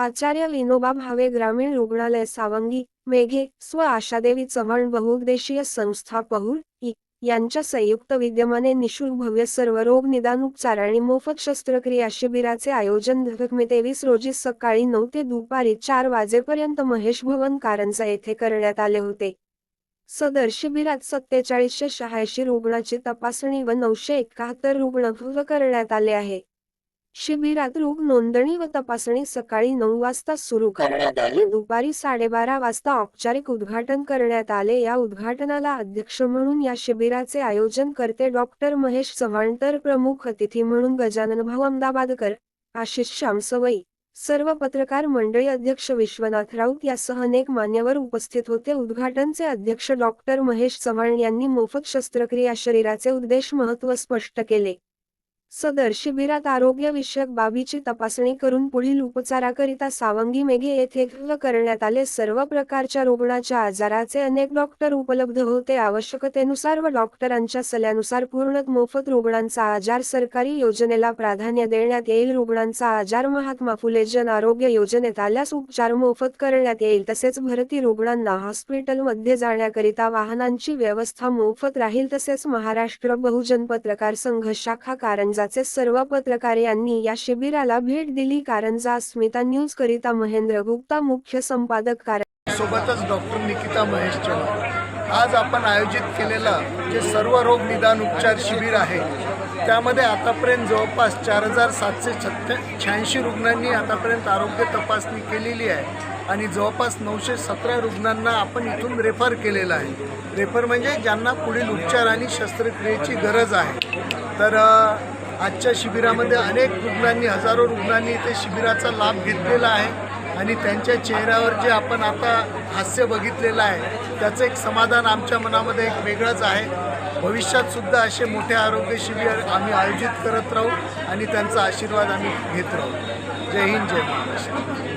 आचार्य विनोबा भावे ग्रामीण रुग्णालय सावंगी मेघे स्व आशादेवी चव्हाण बहुउद्देशीय संस्था पहुल इ यांच्या संयुक्त विद्यमाने निशुल्क भव्य सर्व रोग निदान उपचार आणि मोफत शस्त्रक्रिया शिबिराचे आयोजन मे तेवीस रोजी सकाळी नऊ ते दुपारी चार वाजेपर्यंत महेश भवन कारंजा येथे करण्यात आले होते. सदर शिबिरात सत्तेचाळीसशे शहाऐंशी रुग्णाची तपासणी व नऊशे एकाहत्तर रुग्ण करण्यात आले आहे. शिबिरात रोग नोंदणी व तपासणी सकाळी नऊ वाजता सुरू करण्यात आली. दुपारी साडेबारा वाजता औपचारिक उद्घाटन करण्यात आले. या उद्घाटनाला अध्यक्ष म्हणून या शिबिराचे आयोजन करते डॉक्टर महेश चव्हाण तर प्रमुख अतिथी म्हणून गजानन भाऊ अहमदाबादकर आशिष श्यामसवई सर्व पत्रकार मंडळी अध्यक्ष विश्वनाथ राऊत यासह अनेक मान्यवर उपस्थित होते. उद्घाटनचे अध्यक्ष डॉक्टर महेश चव्हाण यांनी मोफत शस्त्रक्रिया शरीराचे उद्देश महत्त्व स्पष्ट केले. सदर शिबिरात आरोग्यविषयक बाबीची तपासणी करून पुढील उपचाराकरिता सावंगी मेघे येथे करण्यात आले. सर्व प्रकारच्या रुग्णाच्या आजाराचे अनेक डॉक्टर उपलब्ध होते. आवश्यकतेनुसार व डॉक्टरांच्या सल्ल्यानुसार पूर्ण मोफत रुग्णांचा आजार सरकारी योजनेला प्राधान्य देण्यात येईल. रुग्णांचा आजार महात्मा फुले जन आरोग्य योजनेत आल्यास उपचार मोफत करण्यात येईल. तसेच भरती रुग्णांना हॉस्पिटलमध्ये जाण्याकरिता वाहनांची व्यवस्था मोफत राहील. तसेच महाराष्ट्र बहुजन पत्रकार संघ शाखा कारंजाचे सर्व पत्रकार यांनी या शिबिराला भेट दिली. कारंजा अस्मिता न्यूज करिता महेंद्र गुप्ता मुख्य संपादक कारंजा सोबतच डॉक्टर निकिता महेश चव्हाण. आज आपण आयोजित केलेलं जे सर्व रोग निदान उपचार शिबिर आहे त्यामध्ये आतापर्यंत जवळपास चार हजार सातशे छत्त्या शहाऐंशी रुग्णांनी आतापर्यंत आरोग्य तपासणी केलेली आहे आणि जवळपास नऊशे सतरा रुग्णांना आपण इथून रेफर केलेलं आहे. रेफर म्हणजे ज्यांना पुढील उपचार आणि शस्त्रक्रियेची गरज आहे. तर आजच्या शिबिरामध्ये अनेक रुग्णांनी हजारो रुग्णांनी इथे शिबिराचा लाभ घेतलेला आहे आणि त्यांच्या चेहऱ्यावर जे आपण आता हास्य बघितलेलं आहे त्याचं एक समाधान आमच्या मनामध्ये एक वेगळंच आहे. भविष्यात सुद्धा असे मोठे आरोग्य शिबिर आम्ही आयोजित करत राहू आणि त्यांचा आशीर्वाद आम्ही घेत राहू. जय हिंद जय महाराष्ट्र.